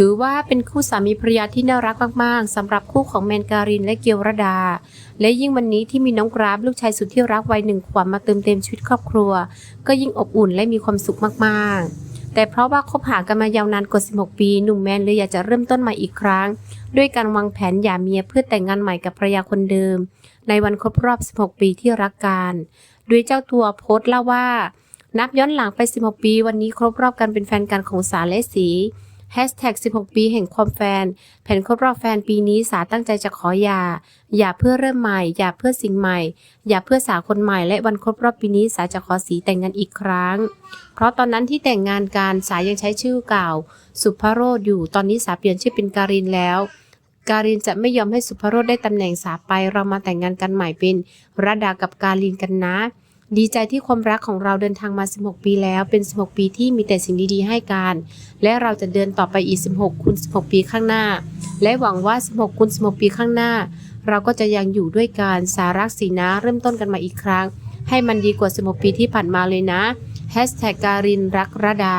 ถือว่าเป็นคู่สามีภรรยาที่น่ารักมาก ๆสำหรับคู่ของแมนการินและเกียวรดา และยิ่งวันนี้ที่มีน้องกราฟลูกชายสุดที่รักวัยหนึ่งขวบมาเติมเต็มชีวิตครอบครัว ก็ยิ่งอบอุ่นและมีความสุขมาก ๆแต่เพราะว่าคบหากันมายาวนานกว่า 16 ปี หนุ่มแมนเลยอยากจะเริ่มต้นใหม่อีกครั้ง ด้วยการวางแผนหย่าเมียเพื่อแต่งงานใหม่กับภรรยาคนเดิม ในวันครบรอบ 16 ปีที่รักกันโดยเจ้าตัวโพสต์เล่าว่า นับย้อนหลังไป 16 ปี วันนี้ครบรอบกันเป็นแฟนกันของสาและสี 16 ปีแห่งความแฟน แผนครบรอบแฟนปีนี้สาตั้งใจจะขอหย่าหย่าเพื่อเริ่มใหม่หย่าเพื่อสิ่งใหม่หย่าเพื่อสาวคนใหม่และวันครบรอบปีนี้สาจะขอสีแต่งงานอีกครั้ง เพราะตอนนั้นที่แต่งงานกันสายังใช้ชื่อเก่า สุภโรธอยู่ตอนนี้สาเปลี่ยนชื่อเป็นการินแล้วการินจะไม่ยอมให้สุภโรธได้ตำแหน่งสาไป เรามาแต่งงานกันใหม่เป็นระดากับการินกันนะ ดีใจที่ความรักของเราเดินทางมา 16 ปีแล้ว เป็น 16 ปีที่มีแต่สิ่งดีๆ ให้กัน และเราจะเดินต่อไปอีก 16คูณ16 ปีข้างหน้า และหวังว่า 16คูณ16 ปีข้างหน้า เราก็จะยังอยู่ด้วยกันสารักสีนะเริ่มต้นกันมาอีกครั้ง ให้มันดีกว่า 16 ปีที่ผ่านมาเลยนะแฮชแท็กการินรักระดา